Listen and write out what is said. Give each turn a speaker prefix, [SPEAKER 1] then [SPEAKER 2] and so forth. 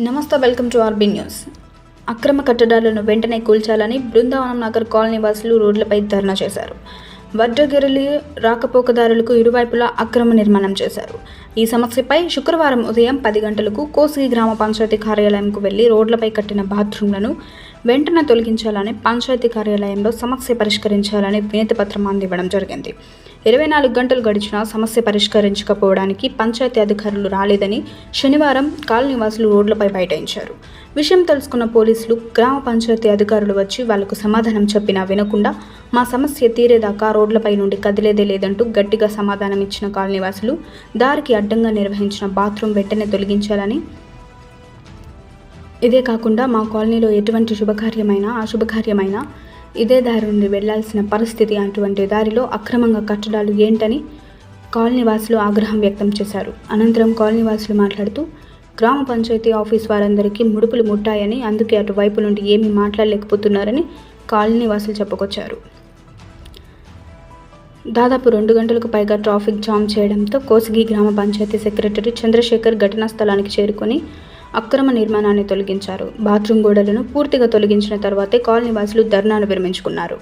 [SPEAKER 1] నమస్తే welcome to RB news. అక్రమ కట్టడాలను వెంటనే కూల్చాలని బృందావనం నగర్ కాలనీ వాసులు రోడ్లపై ధర్నా చేశారు. వడ్రగిరిలి రాకపోకదారులకు ఇరువైపులా అక్రమ నిర్మాణం చేశారు. ఈ సమస్యపై శుక్రవారం ఉదయం పది గంటలకు కోసిగి గ్రామ పంచాయతీ కార్యాలయంకు వెళ్ళి రోడ్లపై కట్టిన బాత్రూంలను వెంటనే తొలగించాలని పంచాయతీ కార్యాలయంలో సమస్య పరిష్కరించాలని వినతి పత్రం అందివ్వడం జరిగింది. ఇరవై నాలుగు గంటలు గడిచినా సమస్య పరిష్కరించకపోవడానికి పంచాయతీ అధికారులు రాలేదని శనివారం కాలనీవాసులు రోడ్లపై బైఠాయించారు. విషయం తెలుసుకున్న పోలీసులు గ్రామ పంచాయతీ అధికారులు వచ్చి వాళ్ళకు సమాధానం చెప్పినా వినకుండా మా సమస్య తీరేదాకా రోడ్లపై నుండి కదిలేదే లేదంటూ గట్టిగా సమాధానం ఇచ్చిన కాలనీవాసులు దారికి అడ్డంగా నిర్వహించిన బాత్రూం వెంటనే తొలగించాలని ఇదే కాకుండా మా కాలనీలో ఎటువంటి శుభకార్యమైనా అశుభకార్యమైనా ఇదే దారి నుండి వెళ్ళాల్సిన పరిస్థితి అటువంటి దారిలో అక్రమంగా కట్టడాలు ఏంటని కాలనీవాసులు ఆగ్రహం వ్యక్తం చేశారు. అనంతరం కాలనీవాసులు మాట్లాడుతూ గ్రామ పంచాయతీ ఆఫీస్ వారందరికీ ముడుపులు ముట్టాయని అందుకే అటువైపు నుండి ఏమీ మాట్లాడలేకపోతున్నారని కాలనీవాసులు చెప్పుకొచ్చారు. దాదాపు రెండు గంటలకు పైగా ట్రాఫిక్ జామ్ చేయడంతో కోసిగి గ్రామ పంచాయతీ సెక్రటరీ చంద్రశేఖర్ ఘటనా స్థలానికి చేరుకొని అక్రమ నిర్మాణాన్ని తొలగించారు. బాత్రూమ్ గోడలను పూర్తిగా తొలగించిన తర్వాతే కాలనీ వాసులు ధర్నాను విరమించుకున్నారు.